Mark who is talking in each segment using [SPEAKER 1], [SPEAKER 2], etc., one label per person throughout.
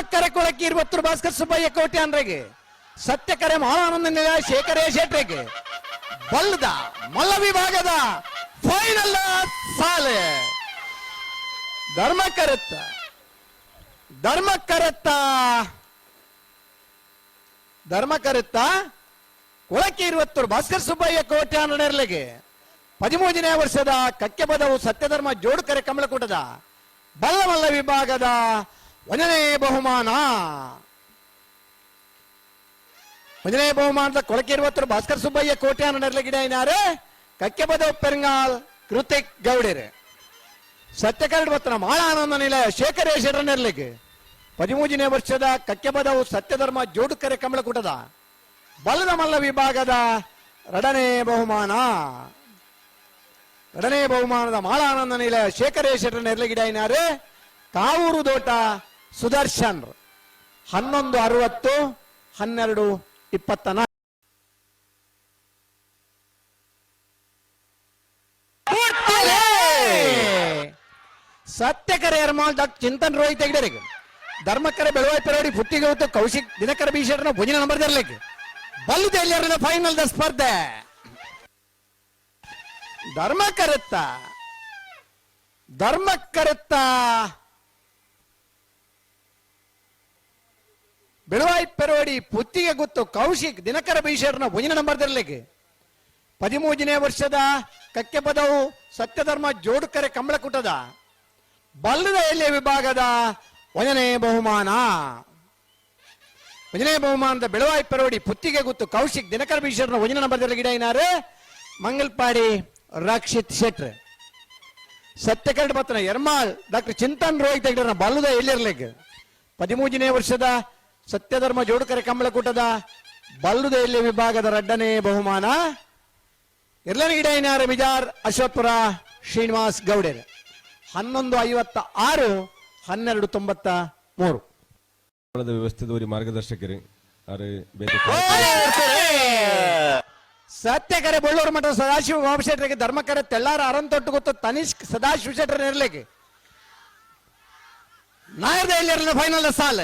[SPEAKER 1] ಧರ್ಮಕ್ಕರೆ ಕೊಳಕ್ಕೆ ಇರುವತ್ತು ಭಾಸ್ಕರ್ ಸುಬ್ಬಯ್ಯ ಸತ್ಯ ಕರೆ ಮಹಾನಂದ ನಿಲಯ ಶೇಖರೇ ಶೆಟ್ರಿಗೆ. ಬಲ್ಲದ ಮಲ್ಲ ವಿಭಾಗದ ಫೈನಲ್ ಸಾಲೆ. ಧರ್ಮಕ್ಕರೆತ್ತ ಧರ್ಮ ಕರೆತ್ತ. ಕೊಳಕ್ಕೆ ಇರುವತ್ತು ಭಾಸ್ಕರ್ ಸುಬ್ಬಯ್ಯ ಕೋಟ್ಯಾನರ್ಲಿಗೆ ಪದಿಮೂರನೇ ವರ್ಷದ ಕಕ್ಕೆ ಪದವು ಸತ್ಯಧರ್ಮ ಜೋಡುಕರೆ ಕಮಲಕೂಟದ. ಬಲ್ಲಮಲ್ಲ ವಿಭಾಗದ ಒಂದನೇ ಬಹುಮಾನ. ಒಂದನೇ ಬಹುಮಾನದ ಕೊಳಕೆ ಇರುವತ್ತರು ಭಾಸ್ಕರ್ ಸುಬ್ಬಯ್ಯ ಕೋಟ್ಯಾನ ನೆರಳಗಿಡ ಏನಾರೆ ಕಕ್ಕೆ ಪದವು ಪೆರಂಗಾಲ್ ಕೃತಿಕ್ ಗೌಡರೆ. ಸತ್ಯಕರ್ಡ್ ಬತ್ತನ ಮಾಳಾನಂದ ನಿಲಯ ಶೇಖರೇಶ್ವರ ನೆರಳಿಗೆ. ಪದಿಮೂಜನೇ ವರ್ಷದ ಕಕ್ಕೆ ಜೋಡು ಸತ್ಯಧರ್ಮ ಜೋಡುಕರೆ ಕಮಲಕೂಟದ ಬಲದ ಮಲ್ಲ ವಿಭಾಗದ ರಡನೆ ಬಹುಮಾನ. ರಡನೆ ಬಹುಮಾನದ ಮಾಳಾನಂದ ನಿಲಯ ಶೇಖರೇಶ್ವರ ನೆರಳಗಿಡ ಏನಾರೆ ಕಾವೂರು ದೋಟ ಸುದರ್ಶನ್ ಹನ್ನೊಂದು ಅರವತ್ತು ಹನ್ನೆರಡು ಇಪ್ಪತ್ತ ನಾಲ್ಕು. ಸತ್ಯಕರ ಎರ್ಮಾಲ್ ಡಾಕ್ಟರ್ ಚಿಂತನ್ ರೋಹಿತ್ ಹೆಗ್ಡರಿಗೆ ಧರ್ಮಕರ ಬೆಳವಾಯಿ ಪೆರೋಡಿ ಪುಟ್ಟಿಗೆ ಹೊತ್ತು ಕೌಶಿಕ್ ದಿನಕರ ಬೀಶರನ ಭುಜನ ನಂಬರ್ ದರ್ಲಿಕ್ಕೆ ಬಲ್ಲುದೆಲ್ಲಿಯರನ ಫೈನಲ್ ದ ಸ್ಪರ್ಧೆ. ಧರ್ಮಕರತ್ತ? ಧರ್ಮಕರತ್ತ? ಬೆಳವಾಯಿ ಪೆರವಡಿ, ಪುತ್ತಿಗೆ ಗೊತ್ತು, ಕೌಶಿಕ್, ದಿನಕರ ಬೀಶರ್ನ ಭುಜನ ನಂಬರ್ದಿರಲಿಕ್ಕೆ. ಪದಿಮೂಜನೇ ವರ್ಷದ ಕಕ್ಕೆ ಪದವು ಸತ್ಯಧರ್ಮ ಜೋಡುಕರೆ ಕಂಬಳಕುಟದ. ಬಲ್ಲದ ಎಲೆ ವಿಭಾಗದ ಒಂದನೇ ಬಹುಮಾನ. ಒಂದನೇ ಬಹುಮಾನದ ಬೆಳವಾಯಿ ಪೆರವಡಿ, ಪುತ್ತಿಗೆ ಗೊತ್ತು, ಕೌಶಿಕ್, ದಿನಕರ ಬೀಶರ್ನ ಭುಜನ ನಂಬರ್ ಗಿಡ ಏನಾರು? ಮಂಗಲ್ಪಾಡಿ ರಕ್ಷಿತ್ ಶೆಟ್ರ್. ಸತ್ಯಕರಡ್ ಮತನ ಎರ್ಮಾಳ್, ಡಾಕ್ಟರ್ ಚಿಂತನ್ ರೋಹಿತ್ ಬಲ್ಲದ ಎಲ್ಲಿರ್ಲಿಕ್ಕೆ ಪದಿಮೂಜನೇ ವರ್ಷದ ಸತ್ಯಧರ್ಮ ಜೋಡುಕರೆ ಕಂಬಳಕೂಟದ ಬಲ್ಲುದೇಲಿ ವಿಭಾಗದ ರಡ್ಡನೇ ಬಹುಮಾನ. ಮಿಜಾರ್ ಬಿಜಾರ್ ಅಶ್ವತ್ಪುರ ಶ್ರೀನಿವಾಸ್ ಗೌಡೇರ್. ಹನ್ನೊಂದು ಐವತ್ತ ಆರು ಹನ್ನೆರಡು ತೊಂಬತ್ತ ಮೂರು.
[SPEAKER 2] ವ್ಯವಸ್ಥೆ ದೂರಿ ಮಾರ್ಗದರ್ಶಕರು ಅರೆ ಬೇರೆ
[SPEAKER 1] ಸತ್ಯಕರೆ ಬಳ್ಳೂರು ಮಠ ಸದಾಶಿವ ಬಾಬುಶೆಟ್ರಿಗೆ ಧರ್ಮಕರೆ ತೆಳ್ಳಾರ ಅರಂತೊಟ್ಟು ಗೊತ್ತು ತನಿಷ್ಕ್ ಸದಾಶಿವ ಶೆಟ್ಟರ್ ಇರ್ಲಿಕ್ಕೆ ನಾಯರ್ದ ಎಲ್ಲಿರಲಿಲ್ಲ ಫೈನಲ್ ಸಾಲ.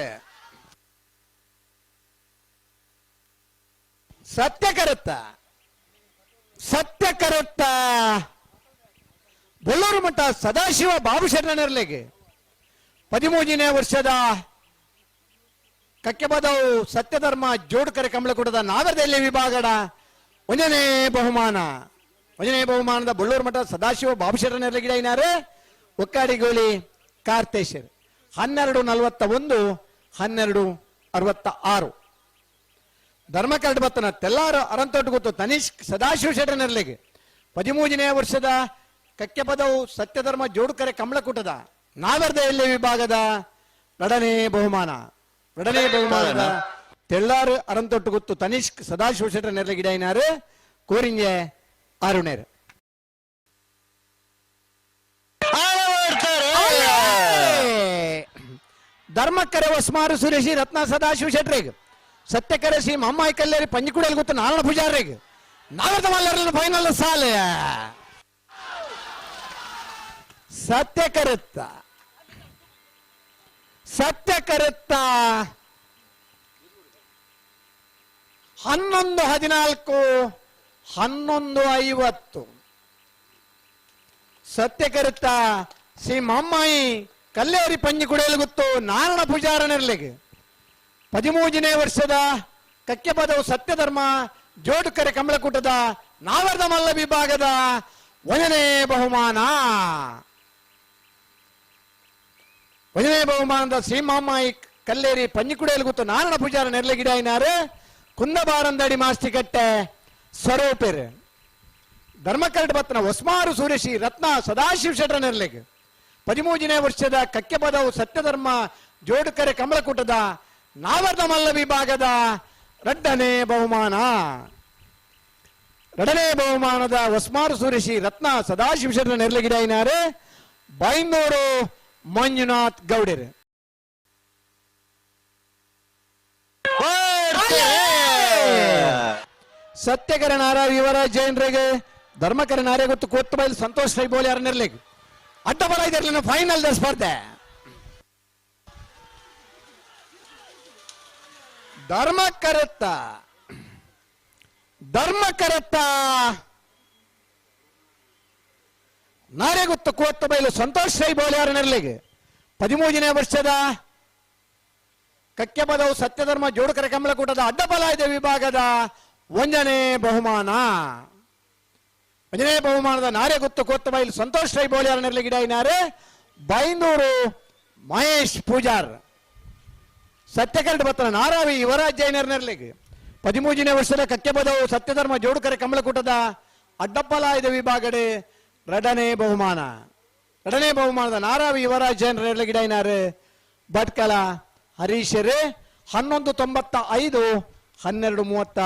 [SPEAKER 1] ಸತ್ಯಕರತ್ತ ಸತ್ಯಕರತ್ತ ಬೊಳ್ಳೂರು ಮಠ ಸದಾಶಿವ ಬಾಬು ಶೆಟ್ಟರ್ಲಿಕ್ಕೆ ಪದಿಮೂರನೇ ವರ್ಷದ ಕಕ್ಕೆ ಪದವು ಸತ್ಯಧರ್ಮ ಜೋಡುಕರೆ ಕಮಲಕೂಟದ ನಾಗರದಲ್ಲಿ ವಿಭಾಗಡ ಒಂದನೇ ಬಹುಮಾನ. ಒಂದನೇ ಬಹುಮಾನದ ಬೊಳ್ಳೂರು ಮಠ ಸದಾಶಿವ ಬಾಬುಶರಣರ್ಲೆ ಗಿಡ ಏನಾರೆ ಒಕ್ಕಾಡಿ ಒಕ್ಕಾಡಿಗೋಳಿ ಕಾರ್ತೇಶರ್. ಹನ್ನೆರಡು ನಲವತ್ತ ಒಂದು ಹನ್ನೆರಡು ಅರವತ್ತ ಆರು ಧರ್ಮಕರಡ್ ಬತ್ತನ ತೆಲ್ಲಾರು ಅರಂತೊಟ್ಟು ಗೊತ್ತು. ತನಿಷ್ಕ್ ಸದಾಶಿವ ಶೆಟ್ಟನರ್ಲಿಗೆ ನೆರಳಿಗೆ ಪದಿಮೂರನೇ ವರ್ಷದ ಕಕ್ಕೆ ಪದವು ಸತ್ಯಧರ್ಮ ಜೋಡುಕರೆ ಕಮಲಕೂಟದ. ನಾವರ್ದೆಯಲ್ಲಿ ವಿಭಾಗದ ನಡನೆ ಬಹುಮಾನ. ನಡನೆ ಬಹುಮಾನದ ತೆಳ್ಳಾರು ಅರಂತೊಟ್ಟು ಗೊತ್ತು. ತನಿಷ್ಕ್ ಸದಾಶಿವ ಶೆಟ್ಟರ ನೆರಳಿಗಿಡೈನಾರು ಏನಾರು ಕೋರಿಂಜೆ ಧರ್ಮ ಧರ್ಮಕ್ಕರೆ ವಸ್ಮಾರು ಸುರೇಶಿ ರತ್ನ ಸದಾಶಿವ ಶೆಟ್ರಿಗೆ ಮಮ್ಮಾಯಿ ಕಲ್ಲೇರಿ ಪಂಜಿಕುಡಿಯಲ್ಲಿ ಗೊತ್ತು ನಾರಾಯಣ ಪೂಜಾರಿಗೆ. ನಾರದ ಮಲ್ಲರ ಫೈನಲ್ ಸಾಲೆ. ಸತ್ಯಕರೆತ್ತ ಸತ್ಯಕರೆತ್ತ ಹನ್ನೊಂದು ಹದಿನಾಲ್ಕು, ಹನ್ನೊಂದು ಐವತ್ತು. ಸತ್ಯಕರಿತ ಶ್ರೀ ಮಮ್ಮಾಯಿ ಕಲ್ಲೇರಿ ಪಂಜಿ ಕುಡಿಯಲು ಗೊತ್ತು ನಾರಾಯಣ ಪೂಜಾರನಿರ್ಲಿಗೆ ಪದಿಮೂರನೇ ವರ್ಷದ ಕಕ್ಕೆಪದವು ಸತ್ಯಧರ್ಮ, ಜೋಡುಕರೆ ಕಮಲಕೂಟದ ನಾವರ್ದ ಮಲ್ಲ ವಿಭಾಗದ ಒಂದನೇ ಬಹುಮಾನ. ಒಂದನೇ ಬಹುಮಾನದ ಶ್ರೀ ಮಮ್ಮಾಯಿ ಕಲ್ಲೇರಿ ಪಂಜಿಕುಡೆಯಲ್ಲಿ ಗೊತ್ತು ನಾರಾಯಣ ಪೂಜಾರ ನೆರಳಿಗಿಡ ಏನಾರು? ಕುಂದಬಾರಂದಡಿ ಮಾಸ್ತಿಕಟ್ಟೆ ಸ್ವರೂಪರ್. ಧರ್ಮಕರಡ್ ಬತ್ನ ಹೊಸ್ಮಾರು ಸೂರ್ಯಶಿ ರತ್ನ ಸದಾಶಿವ ಶೆಟ್ಟರ ನೆರಳಿಗೆ. ಪದಿಮೂರನೇ ವರ್ಷದ ಕಕ್ಕೆಪದವು ಸತ್ಯಧರ್ಮ, ಜೋಡುಕರೆ ಕಮಲಕೂಟದ ನಾವರ್ದ ಮಲ್ಲ ವಿಭಾಗದ ರಡ್ಡನೇ ಬಹುಮಾನ. ಎರಡನೇ ಬಹುಮಾನದ ಹೊಸ್ಮಾರು ಸುರೇಶಿ ರತ್ನ ಸದಾಶಿವ ಶೆಟ್ರ ನೆರಳಿಗಿಡ ಏನಾರು ಬೈಂದೂರು ಮಂಜುನಾಥ್ ಗೌಡರು. ಸತ್ಯಕರ ವಿವರ ಜೈನ್ರಿಗೆ ಧರ್ಮಕರ ನಾರೇ ಗೊತ್ತು ಕೊತ್ತು ಬೈಲ್ ಸಂತೋಷ್ ರೈ ಬೋಲಿ ನೆರಲಿಗೆ ಅಡ್ಡ ಬರ ಇದರಲ್ಲಿ ಫೈನಲ್ ಸ್ಪರ್ಧೆ. ಧರ್ಮ ಕರೆತ್ತ ಧರ್ಮ ಕರೆತ್ತ ನಾರೆಗುತ್ತ ಕೋತ್ತ ಬಯಲು ಸಂತೋಷ್ ರೈ ಬೋಳ್ಯಾರ ನೆರಳಿಗೆ. ಪದಿಮೂರನೇ ವರ್ಷದ ಕಕ್ಕೆ ಪದವು ಸತ್ಯಧರ್ಮ ಜೋಡಕರ ಕಮಲಕೂಟದ ಅಡ್ಡಬಲಾಯದ ವಿಭಾಗದ ಒಂದನೇ ಬಹುಮಾನ. ಒಂದನೇ ಬಹುಮಾನದ ನಾರೆ ಗೊತ್ತು ಕೋತ್ತ ಬಯಲು ಸಂತೋಷ್ ರೈ ಬೋಳ್ಯಾರ ಗಿಡ ಇಡಾಯಿನಾರೆ ಬೈಂದೂರು ಮಹೇಶ್ ಪೂಜಾರ್. ಸತ್ಯಕರಡ್ ಬತ್ತನ ನಾರಾವಿ ಯುವರಾಜ್ ಜೈನರ್ನರ್ಲಿಗೆ ಪದಿಮೂಜನೇ ವರ್ಷದ ಕಕ್ಕೆ ಸತ್ಯಧರ್ಮ ಜೋಡುಕರೆ ಕಮಲಕೂಟದ ಅಡ್ಡಪ್ಪಲಾಯದ ವಿಭಾಗಡೆ ರಡನೆ ಬಹುಮಾನ. ರಡನೆ ಬಹುಮಾನದ ನಾರಾವಿ ಯುವರಾಜ್ ಜೈನರ್ ನೆರಳಿಗೆ ಇಡಾಯಿನಾರೆ ಭಟ್ಕಲ ಹರೀಶರೇ. ಹನ್ನೊಂದು ತೊಂಬತ್ತ ಐದು, ಹನ್ನೆರಡು ಮೂವತ್ತ